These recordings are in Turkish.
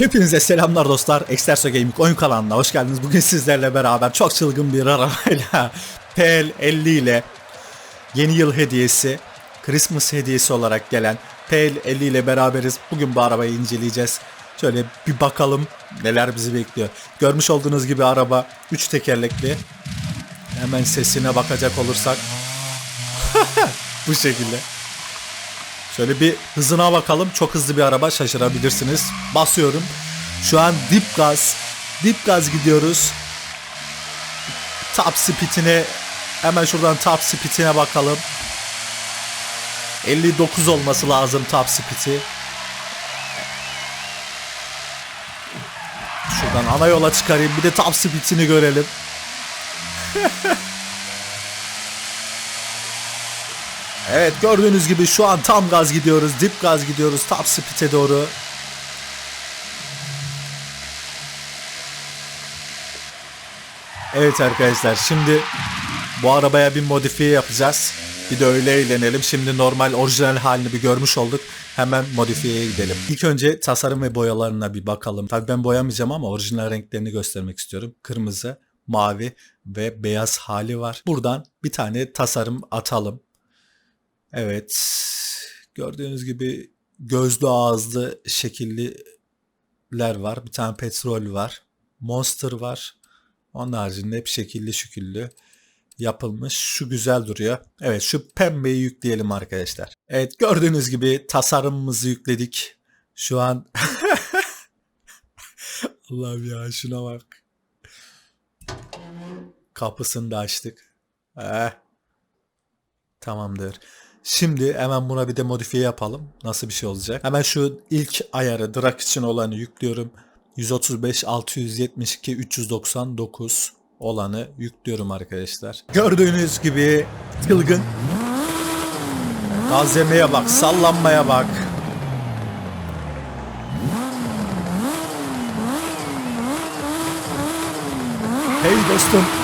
Hepinize selamlar dostlar. Exterso Gaming oyun kanalına hoş geldiniz. Bugün sizlerle beraber çok çılgın bir arabayla PL50 ile yeni yıl hediyesi, Christmas hediyesi olarak gelen PL50 ile beraberiz. Bugün bu arabayı inceleyeceğiz. Şöyle bir bakalım neler bizi bekliyor. Görmüş olduğunuz gibi araba 3 tekerlekli. Hemen sesine bakacak olursak bu şekilde. Şöyle bir hızına bakalım. Çok hızlı bir araba şaşırabilirsiniz. Basıyorum. Şu an dip gaz. Dip gaz gidiyoruz. Top speed'ine hemen şuradan top speed'ine bakalım. 59 olması lazım top speed'i. Şuradan ana yola çıkarayım. Bir de top speed'ini görelim. Evet gördüğünüz gibi şu an tam gaz gidiyoruz. Dip gaz gidiyoruz. Top speed'e doğru. Evet arkadaşlar şimdi bu arabaya bir modifiye yapacağız. Bir de öyle eğlenelim. Şimdi normal orijinal halini bir görmüş olduk. Hemen modifiyeye gidelim. İlk önce tasarım ve boyalarına bir bakalım. Tabii ben boyamayacağım ama orijinal renklerini göstermek istiyorum. Kırmızı, mavi ve beyaz hali var. Buradan bir tane tasarım atalım. Evet. Gördüğünüz gibi gözlü ağızlı şekilliler var. Bir tane petrol var. Monster var. Onun haricinde hep şekilli şüküllü yapılmış. Şu güzel duruyor. Evet şu pembeyi yükleyelim arkadaşlar. Evet gördüğünüz gibi tasarımımızı yükledik. Şu an Allah'ım ya şuna bak. Kapısını da açtık. Eh. Tamamdır. Şimdi hemen buna bir de modifiye yapalım. Nasıl bir şey olacak? Hemen şu ilk ayarı drag için olanı yüklüyorum. 135 672 399 olanı yüklüyorum arkadaşlar. Gördüğünüz gibi çılgın Gazlemeye bak, sallanmaya bak. Hey dostum.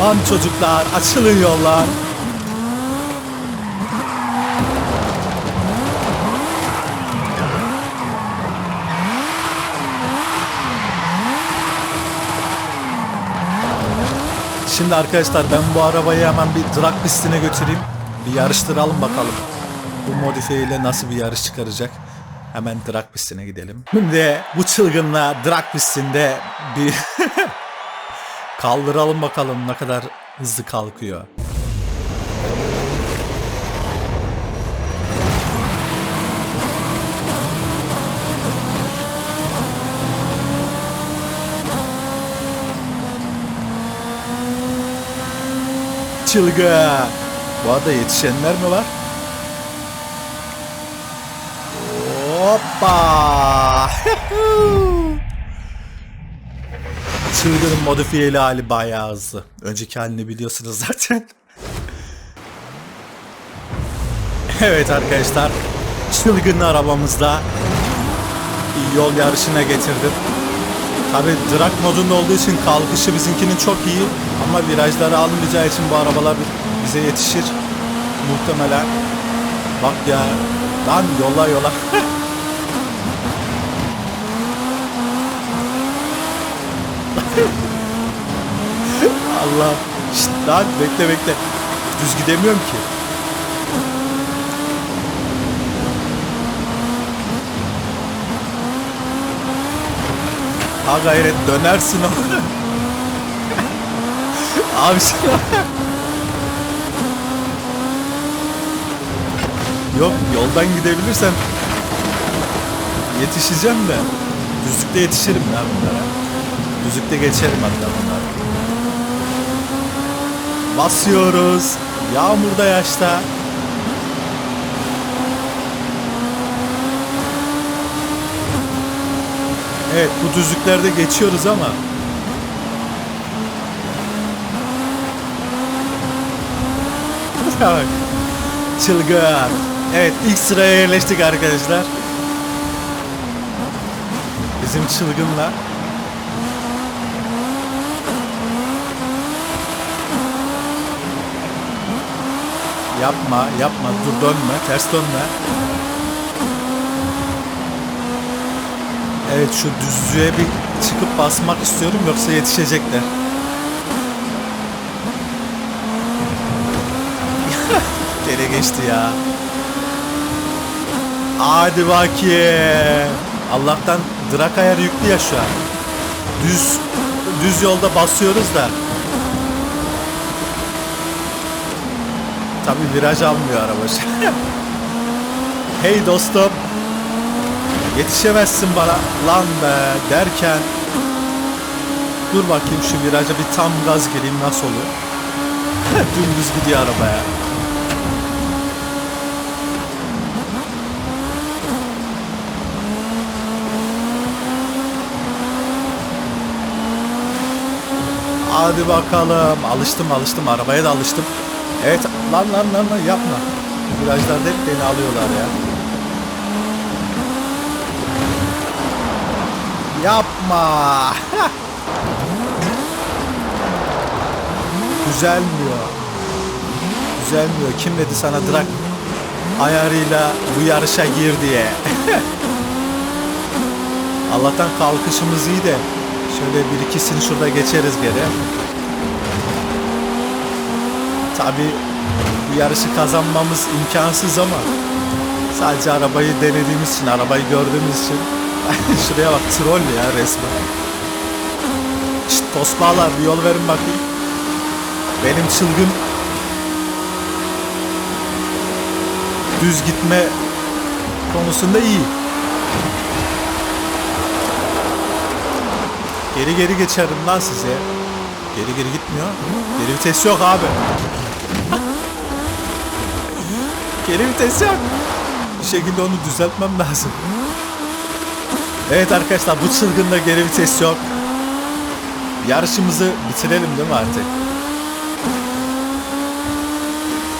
Aman çocuklar açılın yollar. Şimdi arkadaşlar ben bu arabayı hemen bir drag pistine götüreyim. Bir yarıştıralım bakalım. Bu modifiye ile nasıl bir yarış çıkaracak. Hemen drag pistine gidelim. Şimdi bu çılgınla drag pistinde bir kaldıralım bakalım ne kadar hızlı kalkıyor. Çılgın. Bu arada yetişenler mi var? Hoppa. Çılgın'ın modifiyeli hali bayağı hızlı. Önceki halini biliyorsunuz zaten. evet arkadaşlar. Çılgın arabamızda yol yarışına getirdim. Tabi drag modunda olduğu için kalkışı bizimkinin çok iyi ama virajları almayacağı için bu arabalar bize yetişir muhtemelen. Bak ya lan yola yola. Allah. Şşt, lan bekle bekle. Düz gidemiyorum ki. Ha gayret dönersin o. Abi sen... Yok yoldan gidebilirsem yetişeceğim de düzlükte yetişirim ya bunlara. Düzlükte geçerim hatta bunlara. Basıyoruz. Yağmurda yaşta. Evet bu düzlüklerde geçiyoruz ama Bak. Çılgın. Evet ilk sıraya yerleştik arkadaşlar. Bizim çılgınla. Yapma, yapma. Dur dönme, ters dönme. Evet şu düzlüğe bir çıkıp basmak istiyorum yoksa yetişecekler. Geri geçti ya. Hadi bakayım. Allah'tan drag ayarı yüklü ya şu an. Düz düz yolda basıyoruz da. Tabi viraj almıyor araba. hey dostum. Yetişemezsin bana. Lan be derken. Dur bakayım şu viraja bir tam gaz gireyim nasıl oluyor? Dümdüz gidiyor arabaya Hadi bakalım. Alıştım alıştım. Arabaya da alıştım. Evet lan lan lan lan yapma Virajlarda hep beni alıyorlar ya Yapma. Düzelmiyor. Düzelmiyor. Kim dedi sana drag ayarıyla bu yarışa gir diye. Allah'tan kalkışımız iyi de şöyle bir ikisini şurada geçeriz geri. Tabi bu yarışı kazanmamız imkansız ama sadece arabayı denediğimiz için, arabayı gördüğümüz için Şuraya bak troll ya resmen. Şşt tosbağalar bir yol verin bakayım. Benim çılgın düz gitme konusunda iyi. Geri geri geçerim lan size. Geri geri gitmiyor. Geri vites yok abi. Geri vites yok. Bir şekilde onu düzeltmem lazım. Evet arkadaşlar bu çılgında geri vites yok. Yarışımızı bitirelim değil mi artık?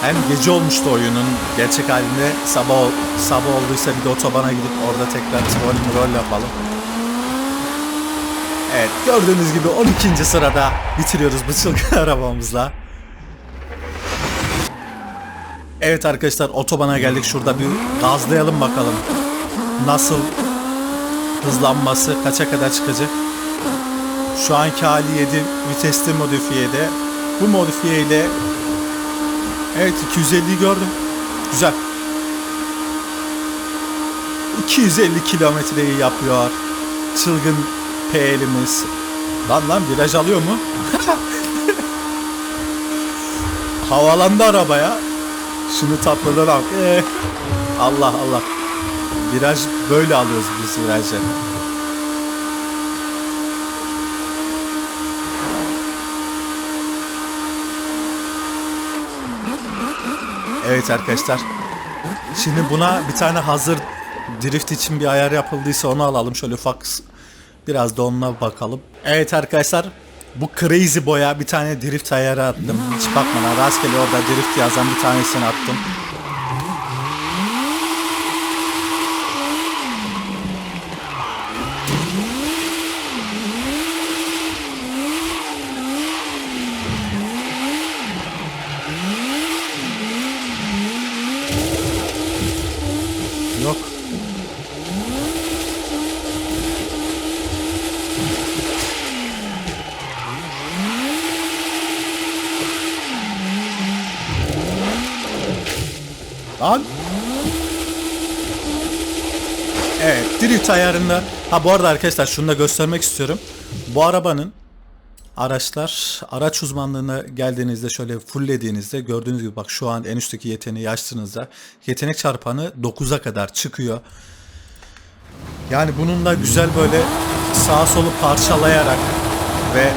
Hem gece olmuştu oyunun gerçek halinde sabah sabah olduysa bir de otobana gidip orada tekrar troll rol yapalım. Evet gördüğünüz gibi 12. sırada bitiriyoruz bu çılgın arabamızla. Evet arkadaşlar otobana geldik şurada bir gazlayalım bakalım. Nasıl hızlanması kaça kadar çıkacak? Şu anki hali 7 vitesli modifiyede. Bu modifiye ile Evet 250'yi gördüm. Güzel. 250 kilometreyi yapıyor. Çılgın PL'imiz. Lan lan viraj alıyor mu? Havalandı arabaya. Şunu tatlılığına bak. Ee, Allah Allah. Viraj böyle alıyoruz biz virajı. Evet arkadaşlar. Şimdi buna bir tane hazır drift için bir ayar yapıldıysa onu alalım. Şöyle ufak biraz da onunla bakalım. Evet arkadaşlar bu crazy boya bir tane drift ayarı attım. Hiç bakmadan rastgele orada drift yazan bir tanesini attım. Yok. Lan. Evet, drift ayarında. Ha bu arada arkadaşlar şunu da göstermek istiyorum. Bu arabanın araçlar araç uzmanlığına geldiğinizde şöyle fulllediğinizde gördüğünüz gibi bak şu an en üstteki yeteneği açtığınızda yetenek çarpanı 9'a kadar çıkıyor. Yani bununla güzel böyle sağa solu parçalayarak ve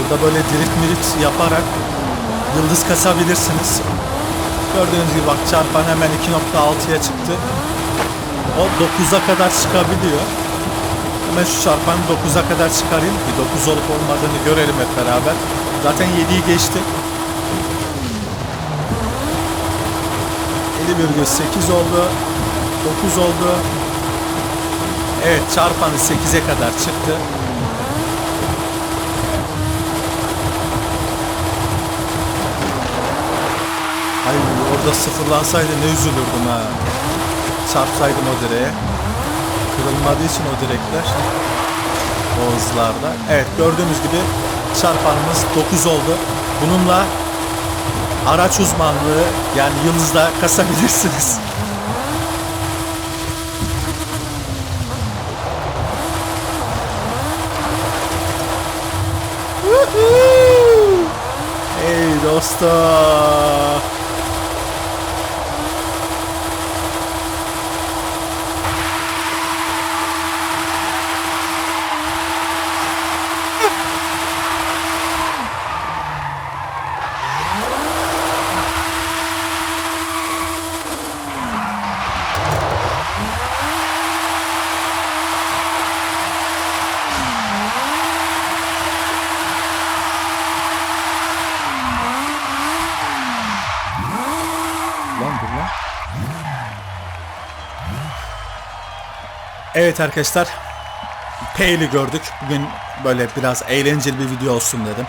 burada böyle drift mirit yaparak yıldız kasabilirsiniz. Gördüğünüz gibi bak çarpan hemen 2.6'ya çıktı. O 9'a kadar çıkabiliyor. Hemen şu çarpanı 9'a kadar çıkarayım. Bir 9 olup olmadığını görelim hep beraber. Zaten 7'yi geçti. 7,8 oldu. 9 oldu. Evet çarpanı 8'e kadar çıktı. Orada sıfırlansaydı ne üzülürdüm ha. Çarpsaydım o direğe. Kırılmadığı için o direkler. O hızlarda. Evet gördüğünüz gibi çarpanımız 9 oldu. Bununla araç uzmanlığı yani yıldızda kasabilirsiniz. Hey dostum. Lan dur lan. Evet arkadaşlar. Pale'i gördük. Bugün böyle biraz eğlenceli bir video olsun dedim.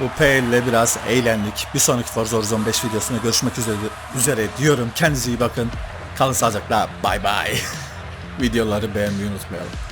Bu Pale ile biraz eğlendik. Bir sonraki Forza Horizon 5 videosunda görüşmek üzere, üzere diyorum. Kendinize iyi bakın. Kalın sağlıcakla. Bay bay. Videoları beğenmeyi unutmayalım.